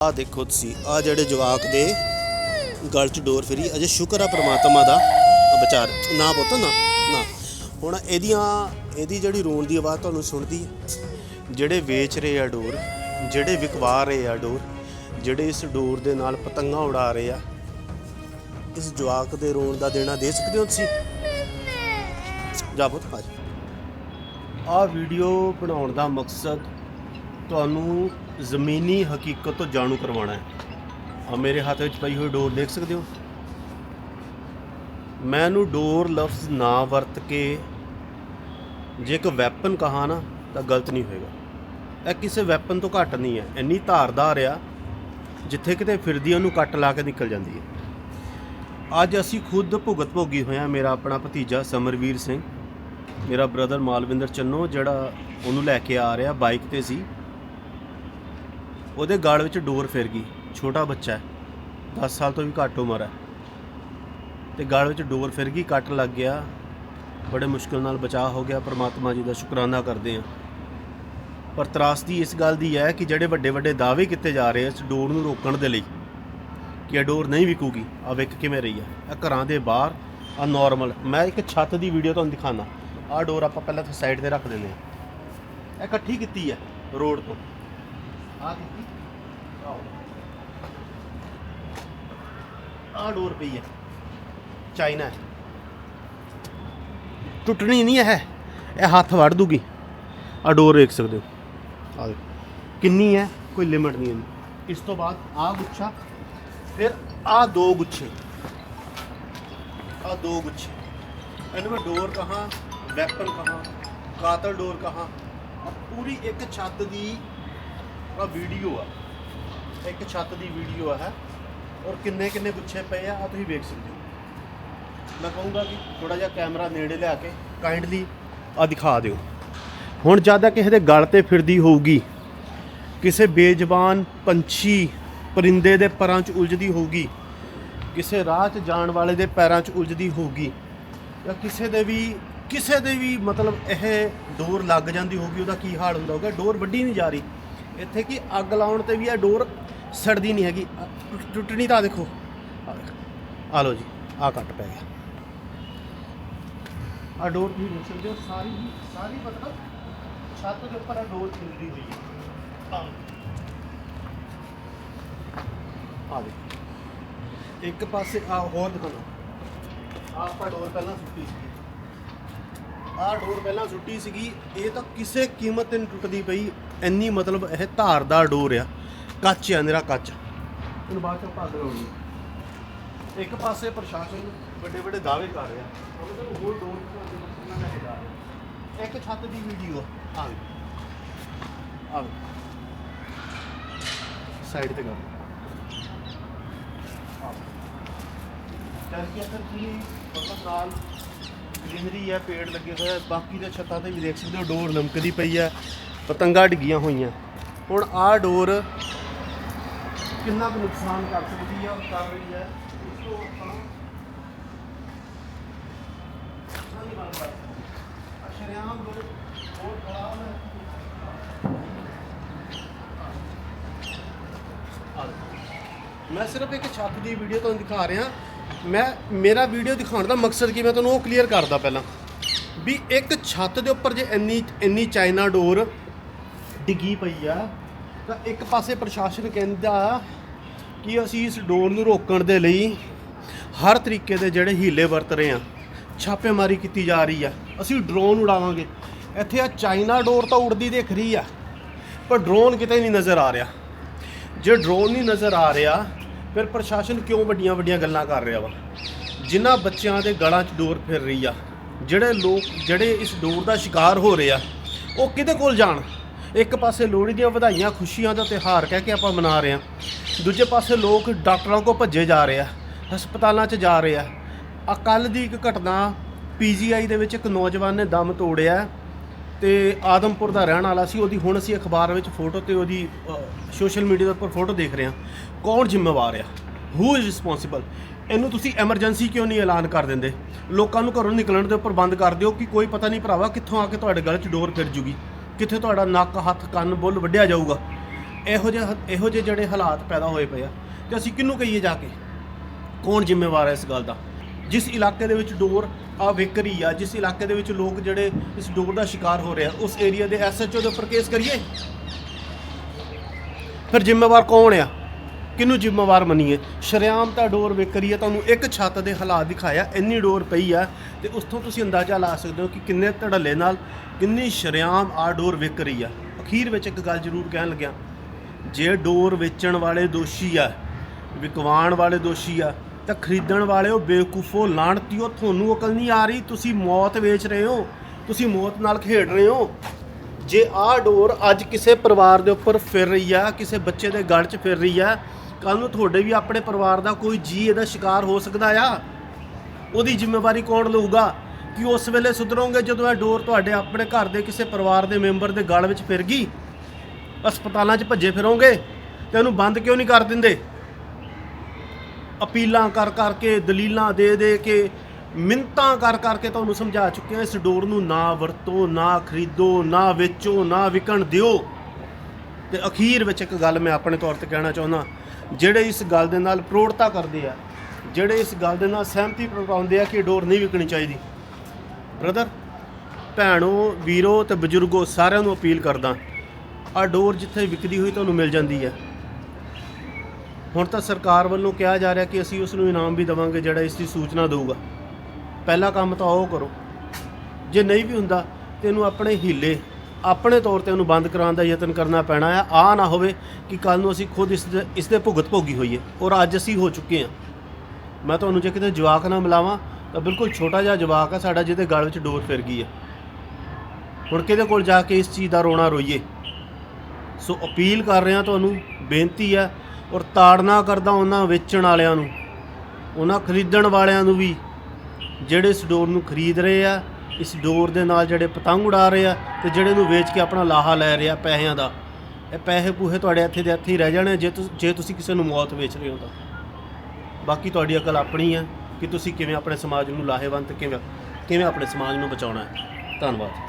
ਆ ਦੇਖੋ ਤੁਸੀਂ, ਆ ਜਿਹੜੇ ਜਵਾਕ ਦੇ ਗਲ 'ਚ ਡੋਰ ਫਿਰੀ, ਅਜੇ ਸ਼ੁਕਰ ਆ ਪ੍ਰਮਾਤਮਾ ਦਾ ਵਿਚਾਰ, ਨਾ ਪੁੱਤ, ਨਾ ਨਾ। ਹੁਣ ਇਹਦੀਆਂ, ਇਹਦੀ ਜਿਹੜੀ ਰੋਣ ਦੀ ਆਵਾਜ਼ ਤੁਹਾਨੂੰ ਸੁਣਦੀ ਹੈ ਜਿਹੜੇ ਵੇਚ ਰਹੇ ਆ ਡੋਰ, ਜਿਹੜੇ ਵਿਕਵਾ ਰਹੇ ਆ ਡੋਰ, ਜਿਹੜੇ ਇਸ ਡੋਰ ਦੇ ਨਾਲ ਪਤੰਗਾਂ ਉਡਾ ਰਹੇ ਆ, ਇਸ ਜਵਾਕ ਦੇ ਰੋਣ ਦਾ ਦੇਣਾ ਦੇ ਸਕਦੇ ਹੋ ਤੁਸੀਂ? ਜਾ ਪੁੱਤ, ਆ ਜਾ। ਆ ਵੀਡੀਓ ਬਣਾਉਣ ਦਾ ਮਕਸਦ ਤੁਹਾਨੂੰ ਜ਼ਮੀਨੀ ਹਕੀਕਤ ਤੋਂ ਜਾਣੂ ਕਰਵਾਉਣਾ ਹੈ। ਆ ਮੇਰੇ ਹੱਥ ਵਿੱਚ ਪਈ ਹੋਈ ਡੋਰ ਦੇਖ ਸਕਦੇ ਹੋ? ਮੈਂ ਇਹਨੂੰ ਡੋਰ ਲਫ਼ਜ਼ ਨਾ ਵਰਤ ਕੇ ਜੇ ਇੱਕ ਵੈਪਨ ਕਹਾ ਨਾ, ਤਾਂ ਗਲਤ ਨਹੀਂ ਹੋਏਗਾ। ਇਹ ਕਿਸੇ ਵੈਪਨ ਤੋਂ ਘੱਟ ਨਹੀਂ ਹੈ। ਇੰਨੀ ਧਾਰਦਾਰ ਆ, ਜਿੱਥੇ ਕਿਤੇ ਫਿਰਦੀ ਉਹਨੂੰ ਕੱਟ ਲਾ ਕੇ ਨਿਕਲ ਜਾਂਦੀ ਹੈ। ਅੱਜ ਅਸੀਂ ਖੁਦ ਭੁਗਤ ਭੋਗੀ ਹੋਇਆ ਮੇਰਾ ਆਪਣਾ ਭਤੀਜਾ ਸਮਰਵੀਰ ਸਿੰਘ। ਮੇਰਾ ਬ੍ਰਦਰ ਮਾਲਵਿੰਦਰ ਚੰਨੋ, ਜਿਹੜਾ ਉਹਨੂੰ ਲੈ ਕੇ ਆ ਰਿਹਾ ਬਾਈਕ ਤੇ ਸੀ। ਉਹਦੇ ਗਾਲ ਵਿੱਚ ਡੋਰ ਫਿਰ ਗਈ। ਛੋਟਾ ਬੱਚਾ ਹੈ। 10 ਸਾਲ ਤੋਂ ਵੀ ਘੱਟ ਉਮਰ ਹੈ। ਤੇ ਗਾਲ ਵਿੱਚ ਡੋਰ ਫਿਰ ਗਈ, ਕੱਟ ਲੱਗ ਗਿਆ। ਬੜੇ ਮੁਸ਼ਕਲ ਨਾਲ ਬਚਾਅ ਹੋ ਗਿਆ। ਪ੍ਰਮਾਤਮਾ ਜੀ ਦਾ ਸ਼ੁਕਰਾਨਾ ਕਰਦੇ ਹਾਂ। ਪਰ ਤਰਾਸਦੀ ਇਸ ਗੱਲ ਦੀ ਹੈ ਕਿ ਜਿਹੜੇ ਵੱਡੇ ਵੱਡੇ ਦਾਅਵੇ ਕੀਤੇ ਜਾ ਰਹੇ ਇਸ ਡੋਰ ਨੂੰ ਰੋਕਣ ਦੇ ਲਈ, ਕਿ ਇਹ ਡੋਰ ਨਹੀਂ ਵਿਕੂਗੀ ਆ ਵਿਕ ਕਿਵੇਂ ਰਹੀ ਹੈ। ਇਹ ਘਰਾਂ ਦੇ ਬਾਹਰ ਆ ਨਾਰਮਲ ਮੈਂ ਇੱਕ ਛੱਤ ਦੀ ਵੀਡੀਓ ਤੁਹਾਨੂੰ ਦਿਖਾਣਾ ਆ ਡੋਰ ਆਪਾਂ ਪਹਿਲਾਂ ਸਾਈਡ ਤੇ ਰੱਖ ਦਿੰਦੇ ਹਾਂ। ਇਹ ਇਕੱਠੀ ਕੀਤੀ ਹੈ ਰੋਡ ਤੋਂ। ਆ ਕੀਤੀ ਆ ਡੋਰ ਪਈ ਹੈ। ਚਾਈਨਾ ਹੈ। ਟੁੱਟਣੀ ਨਹੀਂ ਹੈ। ਇਹ ਹੱਥ ਵੜ ਦੂਗੀ। ਆ ਡੋਰ ਦੇਖ ਸਕਦੇ ਹੋ। ਆ ਦੇਖੋ। ਕਿੰਨੀ ਹੈ, ਕੋਈ ਲਿਮਟ ਨਹੀਂ ਇਹਦੀ। ਇਸ ਤੋਂ ਬਾਅਦ ਆ ਗੁੱਛਾ, ਫਿਰ ਆ ਦੋ ਗੁੱਛੇ। ਆ ਦੋ ਗੁੱਛੇ। ਇਹਨੂੰ ਮੈਂ ਡੋਰ ਕਹਾਂ, ਵੈਪਨ ਕਹਾਂ, ਕਾਤਲ ਡੋਰ ਕਹਾਂ। ਪੂਰੀ ਇੱਕ ਛੱਤ ਦੀ ਆ ਵੀਡੀਓ ਆ। ਇੱਕ ਛੱਤ ਦੀ ਵੀਡੀਓ ਆ ਹੈ ਔਰ ਕਿੰਨੇ ਕਿੰਨੇ ਗੁੱਛੇ ਪਏ ਆ ਆ ਤੁਸੀਂ ਵੇਖ ਸਕਦੇ ਹੋ। ਮੈਂ ਕਹੂੰਗਾ ਕਿ ਥੋੜਾ ਜਿਹਾ ਕੈਮਰਾ ਨੇੜੇ ਲਿਆ ਕੇ ਕਾਈਂਡਲੀ ਆ ਦਿਖਾ ਦਿਓ। ਹੁਣ ਜ਼ਿਆਦਾ ਕਿਸੇ ਦੇ ਗਲ ਤੇ ਫਿਰਦੀ ਹੋਊਗੀ, ਕਿਸੇ ਬੇਜ਼ਬਾਨ ਪੰਛੀ ਪਰਿੰਦੇ ਦੇ ਪਰਾਂ 'ਚ ਉਲਝਦੀ ਹੋਊਗੀ, ਕਿਸੇ ਰਾਹ 'ਚ ਜਾਣ ਵਾਲੇ ਦੇ ਪੈਰਾਂ 'ਚ ਉਲਝਦੀ ਹੋਊਗੀ, ਜਾਂ ਕਿਸੇ ਦੇ ਵੀ, ਕਿਸੇ ਦੇ ਵੀ ਮਤਲਬ ਇਹ ਡੋਰ ਲੱਗ ਜਾਂਦੀ ਹੋਊਗੀ, ਉਹਦਾ ਕੀ ਹਾਲ ਹੁੰਦਾ ਹੋਊਗਾ? ਡੋਰ ਵੱਡੀ ਨਹੀਂ ਜਾ ਰਹੀ। ਇੱਥੇ ਕੀ ਅੱਗ ਲਾਉਣ ਤੇ ਵੀ ਇਹ ਡੋਰ ਸੜਦੀ ਨਹੀਂ ਹੈਗੀ। ਟੁੱਟ- ਟੁੱਟਣੀ ਤਾਂ ਦੇਖੋ। ਆ ਲਓ ਜੀ ਆ ਕੱਟ ਪੈ ਗਿਆ। ਆ ਡੋਰ ਤੁਸੀਂ ਦੇਖ ਸਕਦੇ ਹੋ, ਸਾਰੀ ਦੀ ਸਾਰੀ ਮਤਲਬ ਛੱਤ ਦੇ ਉੱਪਰ ਆ ਡੋਰ ਖਿਲਰੀ ਹੋਈ ਹੈ। ਆ ਆ ਦੇਖੋ। ਇੱਕ ਪਾਸੇ ਆ ਹੋਰ ਦਿਖਾਣਾ ਆ ਆਪਾਂ ਡੋਰ ਪਹਿਲਾਂ ਸੁੱਟੀ ਸੀ। ਆ ਡੋਰ ਪਹਿਲਾਂ ਸੁੱਟੀ ਸੀਗੀ ਇਹ ਤਾਂ ਕਿਸੇ ਕੀਮਤ ਤੇ ਨਹੀਂ ਟੁੱਟਦੀ ਪਈ ਇੰਨੀ ਮਤਲਬ ਇਹ ਧਾਰਦਾਰ ਡੋਰ ਆ ਕੱਚ ਆ ਨਿਰਾ ਕੱਚ। ਇਹਨੂੰ ਬਾਅਦ ਚੋਂ ਪੱਗ ਲਾਉਣੀ ਇੱਕ ਪਾਸੇ ਪ੍ਰਸ਼ਾਸਨ ਵੱਡੇ ਵੱਡੇ ਦਾਅਵੇ ਕਰ ਰਿਹਾ। ਉਹਨੇ ਹੋਰ ਡੋਰ ਦਿਖਾਉਣ ਦੇ ਰਿਹਾ ਇੱਕ ਛੱਤ ਦੀ ਵੀਡੀਓ ਆ। ਗਈ ਆ ਸਾਈਡ ਤੇ ਕਰ। ਚੱਲ ਕੇ ਅੰਦਰ ਕੀ ਮਤਲਬ ਨਾਲ ਗ੍ਰੀਨਰੀ ਹੈ ਪੇੜ ਲੱਗੇ ਹੋਏ ਆ, ਬਾਕੀ ਦੇ ਛੱਤਾਂ ਤੇ ਵੀ ਦੇਖ ਸਕਦੇ ਹੋ, ਡੋਰ ਲਮਕਦੀ ਪਈ ਹੈ ਪਤੰਗਾਂ ਡਿੱਗੀਆਂ ਹੋਈਆਂ। ਹੁਣ ਆਹ ਡੋਰ ਕਿੰਨਾ ਕੁ ਨੁਕਸਾਨ ਕਰ ਸਕਦੀ ਹੈ ਕਰ ਰਹੀ ਹੈ ਇਸ ਤੋਂ ਆਪਾਂ ਨਹੀਂ ਬਣਦਾ ਅਸ਼ਰਿਆਮ ਲੋਕ ਹੋਰ ਹੈ ਮੈਂ ਸਿਰਫ ਇੱਕ ਛੱਤ ਦੀ ਵੀਡੀਓ ਤੁਹਾਨੂੰ ਦਿਖਾ ਰਿਹਾ। ਮੈਂ ਮੇਰਾ ਵੀਡੀਓ ਦਿਖਾਉਣ ਦਾ ਮਕਸਦ ਕੀ? ਮੈਂ ਤੁਹਾਨੂੰ ਉਹ ਕਲੀਅਰ ਕਰਦਾ ਪਹਿਲਾਂ ਵੀ ਇੱਕ ਛੱਤ ਦੇ ਉੱਪਰ ਜੇ ਇੰਨੀ ਇੰਨੀ ਚਾਈਨਾ ਡੋਰ ਡਿੱਗੀ ਪਈ ਆ, ਤਾਂ ਇੱਕ ਪਾਸੇ ਪ੍ਰਸ਼ਾਸਨ ਕਹਿੰਦਾ ਕਿ ਅਸੀਂ ਇਸ ਡੋਰ ਨੂੰ ਰੋਕਣ ਦੇ ਲਈ ਹਰ ਤਰੀਕੇ ਦੇ ਜਿਹੜੇ ਹੀਲੇ ਵਰਤ ਰਹੇ ਆ, ਛਾਪੇਮਾਰੀ ਕੀਤੀ ਜਾ ਰਹੀ ਆ। ਅਸੀਂ ਡਰੋਨ ਉਡਾਵਾਂਗੇ। ਇੱਥੇ ਆ ਚਾਈਨਾ ਡੋਰ ਤਾਂ ਉੜਦੀ ਦਿਖ ਰਹੀ ਆ, ਪਰ ਡਰੋਨ ਕਿਤੇ ਨਹੀਂ ਨਜ਼ਰ ਆ ਰਿਹਾ। ਜੇ ਡਰੋਨ ਨਹੀਂ ਨਜ਼ਰ ਆ ਰਿਹਾ ਫਿਰ ਪ੍ਰਸ਼ਾਸਨ ਕਿਉਂ ਵੱਡੀਆਂ ਵੱਡੀਆਂ ਗੱਲਾਂ ਕਰ ਰਿਹਾ ਵਾ? ਜਿਨ੍ਹਾਂ ਬੱਚਿਆਂ ਦੇ ਗਲਾਂ 'ਚ ਡੋਰ ਫਿਰ ਰਹੀ ਆ, ਜਿਹੜੇ ਲੋਕ, ਜਿਹੜੇ ਇਸ ਡੋਰ ਦਾ ਸ਼ਿਕਾਰ ਹੋ ਰਹੇ ਆ, ਉਹ ਕਿਹਦੇ ਕੋਲ ਜਾਣ? ਇੱਕ ਪਾਸੇ ਲੋਹੜੀ ਦੀਆਂ ਵਧਾਈਆਂ, ਖੁਸ਼ੀਆਂ ਦਾ ਤਿਉਹਾਰ ਕਹਿ ਕੇ ਆਪਾਂ ਮਨਾ ਰਹੇ ਆ। ਦੂਜੇ ਪਾਸੇ ਲੋਕ ਡਾਕਟਰਾਂ ਕੋਲ ਭੱਜੇ ਜਾ ਰਹੇ ਆ, ਹਸਪਤਾਲਾਂ 'ਚ ਜਾ ਰਹੇ ਆ। ਆ ਕੱਲ ਦੀ ਇੱਕ ਘਟਨਾ ਪੀਜੀਆਈ ਦੇ ਵਿੱਚ ਇੱਕ ਨੌਜਵਾਨ ਨੇ ਦਮ ਤੋੜਿਆ। ਤੇ ਆਦਮਪੁਰ ਦਾ ਰਹਿਣ ਵਾਲਾ ਸੀ, ਉਹਦੀ ਹੁਣ ਅਸੀਂ ਅਖਬਾਰ ਵਿੱਚ ਫੋਟੋ ਤੇ ਉਹਦੀ ਸੋਸ਼ਲ ਮੀਡੀਆ ਦੇ ਉੱਪਰ ਫੋਟੋ ਦੇਖ ਰਹੇ ਹਾਂ। ਕੌਣ ਜ਼ਿੰਮੇਵਾਰ ਆ? ਹੂ ਇਜ਼ ਰਿਸਪੌਂਸਿਬਲ ਇਹਨੂੰ ਤੁਸੀਂ ਐਮਰਜੈਂਸੀ ਕਿਉਂ ਨਹੀਂ ਐਲਾਨ ਕਰ ਦਿੰਦੇ? ਲੋਕਾਂ ਨੂੰ ਘਰੋਂ ਨਿਕਲਣ ਦੇ ਉੱਪਰ ਬੰਦ ਕਰ ਦਿਓ ਕਿ ਕੋਈ ਪਤਾ ਨਹੀਂ ਭਰਾਵਾ ਕਿੱਥੋਂ ਆ ਕੇ ਤੁਹਾਡੇ ਗਲ 'ਚ ਡੋਰ ਫਿਰ ਜੂਗੀ। ਕਿੱਥੇ ਤੁਹਾਡਾ ਨੱਕ, ਹੱਥ, ਕੰਨ, ਬੁੱਲ ਵੱਢਿਆ ਜਾਊਗਾ? ਇਹੋ ਜਿਹੇ ਇਹੋ ਜਿਹੇ ਜਿਹੜੇ ਹਾਲਾਤ ਪੈਦਾ ਹੋਏ ਪਏ ਆ। ਤੇ ਅਸੀਂ ਕਿਹਨੂੰ ਕਹੀਏ ਜਾ ਕੇ? ਕੌਣ ਜ਼ਿੰਮੇਵਾਰ ਹੈ ਇਸ ਗੱਲ ਦਾ? ਜਿਸ ਇਲਾਕੇ ਦੇ ਵਿੱਚ ਡੋਰ ਆ ਵਿਕ ਰਹੀ ਆ, ਜਿਸ ਇਲਾਕੇ ਦੇ ਵਿੱਚ ਲੋਕ ਜਿਹੜੇ ਇਸ ਡੋਰ ਦਾ ਸ਼ਿਕਾਰ ਹੋ ਰਹੇ ਆ, ਉਸ ਏਰੀਆ ਦੇ ਐਸਐਚਓ ਦੇ ਉੱਪਰ ਕੇਸ ਕਰੀਏ? ਫਿਰ ਜ਼ਿੰਮੇਵਾਰ ਕੌਣ ਆ? ਕਿਹਨੂੰ ਜ਼ਿੰਮੇਵਾਰ ਮੰਨੀਏ? ਸ਼ਰੇਆਮ ਤਾਂ ਡੋਰ ਵਿਕ ਰਹੀ ਹੈ ਤੁਹਾਨੂੰ ਇੱਕ ਛੱਤ ਦੇ ਹਾਲਾਤ ਦਿਖਾਇਆ, ਇੰਨੀ ਡੋਰ ਪਈ ਆ, ਤੇ ਉਸ ਤੋਂ ਤੁਸੀਂ ਅੰਦਾਜ਼ਾ ਲਾ ਸਕਦੇ ਹੋ ਕਿ ਕਿੰਨੇ ਧੜੱਲੇ ਨਾਲ ਕਿੰਨੀ ਸ਼ਰੇਆਮ ਆ ਡੋਰ ਵਿਕ ਰਹੀ ਆ। ਅਖੀਰ ਵਿੱਚ ਇੱਕ ਗੱਲ ਜ਼ਰੂਰ ਕਹਿਣ ਲੱਗਿਆ, ਜੇ ਡੋਰ ਵੇਚਣ ਵਾਲੇ ਦੋਸ਼ੀ ਆ, ਵਿਕਵਾਣ ਵਾਲੇ ਦੋਸ਼ੀ ਆ ਤਾਂ ਖਰੀਦਣ ਵਾਲੇ ਉਹ ਬੇਵਕੂਫੋ ਲਾਣਤੀਓ, ਤੁਹਾਨੂੰ ਅਕਲ ਨਹੀਂ ਆ ਰਹੀ, ਤੁਸੀਂ ਮੌਤ ਵੇਚ ਰਹੇ ਹੋ, ਤੁਸੀਂ ਮੌਤ ਨਾਲ ਖੇਡ ਰਹੇ ਹੋ। ਜੇ ਆਹ ਡੋਰ ਅੱਜ ਕਿਸੇ ਪਰਿਵਾਰ ਦੇ ਉੱਪਰ ਫਿਰ ਰਹੀ ਆ, ਕਿਸੇ ਬੱਚੇ ਦੇ ਗਲ 'ਚ ਫਿਰ ਰਹੀ ਆ ਕੱਲ ਨੂੰ ਤੁਹਾਡੇ ਵੀ ਆਪਣੇ ਪਰਿਵਾਰ ਦਾ ਕੋਈ ਜੀ ਇਹਦਾ ਸ਼ਿਕਾਰ ਹੋ ਸਕਦਾ ਆ। ਉਹਦੀ ਜ਼ਿੰਮੇਵਾਰੀ ਕੌਣ ਲਊਗਾ? ਕਿ ਉਸ ਵੇਲੇ ਸੁਧਰੋਗੇ ਜਦੋਂ ਇਹ ਡੋਰ ਤੁਹਾਡੇ ਆਪਣੇ ਘਰ ਦੇ ਕਿਸੇ ਪਰਿਵਾਰ ਦੇ ਮੈਂਬਰ ਦੇ ਗਲ ਵਿੱਚ ਫਿਰ ਗਈ? ਹਸਪਤਾਲਾਂ 'ਚ ਭੱਜੇ ਫਿਰੋਗੇ? ਤੇ ਉਹਨੂੰ ਬੰਦ ਕਿਉਂ ਨਹੀਂ ਕਰ ਦਿੰਦੇ? ਅਪੀਲਾਂ ਕਰ ਕਰਕੇ ਦਲੀਲਾਂ ਦੇ ਦੇ ਕੇ ਮਿੰਤਾਂ ਕਰ ਕਰਕੇ ਤੁਹਾਨੂੰ ਸਮਝਾ ਚੁੱਕੇ ਹਾਂ। ਇਸ ਡੋਰ ਨੂੰ ਨਾ ਵਰਤੋ, ਨਾ ਖਰੀਦੋ, ਨਾ ਵੇਚੋ, ਨਾ ਵਿਕਣ ਦਿਓ। ਤੇ ਅਖੀਰ ਵਿੱਚ ਇੱਕ ਗੱਲ ਮੈਂ ਆਪਣੇ ਤੌਰ ਤੇ ਕਹਿਣਾ ਚਾਹੁੰਦਾ ਜਿਹੜੇ ਇਸ ਗੱਲ ਦੇ ਨਾਲ ਪ੍ਰੋੜਤਾ ਕਰਦੇ ਆ, ਜਿਹੜੇ ਇਸ ਗੱਲ ਦੇ ਨਾਲ ਸਹਿਮਤੀ ਪ੍ਰਗਟਾਉਂਦੇ ਆ ਕਿ ਡੋਰ ਨਹੀਂ ਵਿਕਣੀ ਚਾਹੀਦੀ। ਬ੍ਰਦਰ, ਭੈਣੋ, ਵੀਰੋ ਤੇ ਬਜ਼ੁਰਗੋ ਸਾਰਿਆਂ ਨੂੰ ਅਪੀਲ ਕਰਦਾ ਆ ਡੋਰ ਜਿੱਥੇ ਵਿਕਦੀ ਹੋਈ ਤੁਹਾਨੂੰ ਮਿਲ ਜਾਂਦੀ ਹੈ। ਹੁਣ ਤਾਂ ਸਰਕਾਰ ਵੱਲੋਂ ਕਿਹਾ ਜਾ ਰਿਹਾ ਕਿ ਅਸੀਂ ਉਸ ਨੂੰ ਇਨਾਮ ਵੀ ਦੇਵਾਂਗੇ ਜਿਹੜਾ ਇਸ ਦੀ ਸੂਚਨਾ ਦੇਊਗਾ। ਪਹਿਲਾ ਕੰਮ ਤਾਂ ਉਹ ਕਰੋ। ਜੇ ਨਹੀਂ ਵੀ ਹੁੰਦਾ ਤੇ ਇਹਨੂੰ ਆਪਣੇ ਹੀਲੇ, ਆਪਣੇ ਤੌਰ ਤੇ ਉਹਨੂੰ ਬੰਦ ਕਰਾਉਣ ਦਾ ਯਤਨ ਕਰਨਾ ਪੈਣਾ ਆ। ਆ ਨਾ ਹੋਵੇ ਕਿ ਕੱਲ ਨੂੰ ਅਸੀਂ ਖੁਦ ਇਸ ਦੇ ਇਸ ਦੇ ਭੁਗਤ ਭੋਗੀ ਹੋਈਏ ਔਰ ਅੱਜ ਅਸੀਂ ਹੋ ਚੁੱਕੇ ਹਾਂ। ਮੈਂ ਤੁਹਾਨੂੰ ਜੇ ਕਿਤੇ ਜਵਾਕ ਨਾ ਮਿਲਾਵਾਂ ਤਾਂ ਬਿਲਕੁਲ ਛੋਟਾ ਜਿਹਾ ਜਵਾਕ ਆ ਸਾਡਾ, ਜਿਹਦੇ ਗਲ ਵਿੱਚ ਡੋਰ ਫਿਰ ਗਈ ਹੈ ਹੁਣ ਕਿਹਦੇ ਕੋਲ ਜਾ ਕੇ ਇਸ ਚੀਜ਼ ਦਾ ਰੋਣਾ ਰੋਈਏ? ਸੋ ਅਪੀਲ ਕਰ ਰਿਹਾ ਤੁਹਾਨੂੰ, ਬੇਨਤੀ ਹੈ ਔਰ ਤਾੜਨਾ ਕਰਦਾ ਉਹਨਾਂ ਵੇਚਣ ਵਾਲਿਆਂ ਨੂੰ, ਉਹਨਾਂ ਖਰੀਦਣ ਵਾਲਿਆਂ ਨੂੰ ਵੀ, ਜਿਹੜੇ ਇਸ ਡੋਰ ਨੂੰ ਖਰੀਦ ਰਹੇ ਆ, ਇਸ ਡੋਰ ਦੇ ਨਾਲ ਜਿਹੜੇ ਪਤੰਗ ਉਡਾ ਰਹੇ ਆ ਤੇ ਜਿਹੜੇ ਨੂੰ ਵੇਚ ਕੇ ਆਪਣਾ ਲਾਹਾ ਲੈ ਰਹੇ ਆ ਪੈਸਿਆਂ ਦਾ, ਇਹ ਪੈਸੇ ਪੂਹੇ ਤੁਹਾਡੇ ਇੱਥੇ ਦੇ ਇੱਥੇ ਹੀ ਰਹਿ ਜਾਣੇ ਜੇ ਤੁਸੀਂ ਜੇ ਤੁਸੀਂ ਕਿਸੇ ਨੂੰ ਮੌਤ ਵੇਚ ਰਹੇ ਹੋ ਤਾਂ। ਬਾਕੀ ਤੁਹਾਡੀ ਅਕਲ ਆਪਣੀ ਹੈ ਕਿ ਤੁਸੀਂ ਕਿਵੇਂ ਆਪਣੇ ਸਮਾਜ ਨੂੰ ਲਾਹੇਵੰਦ ਕਿਵੇਂ ਕਿਵੇਂ ਆਪਣੇ ਸਮਾਜ ਨੂੰ ਬਚਾਉਣਾ ਹੈ। ਧੰਨਵਾਦ।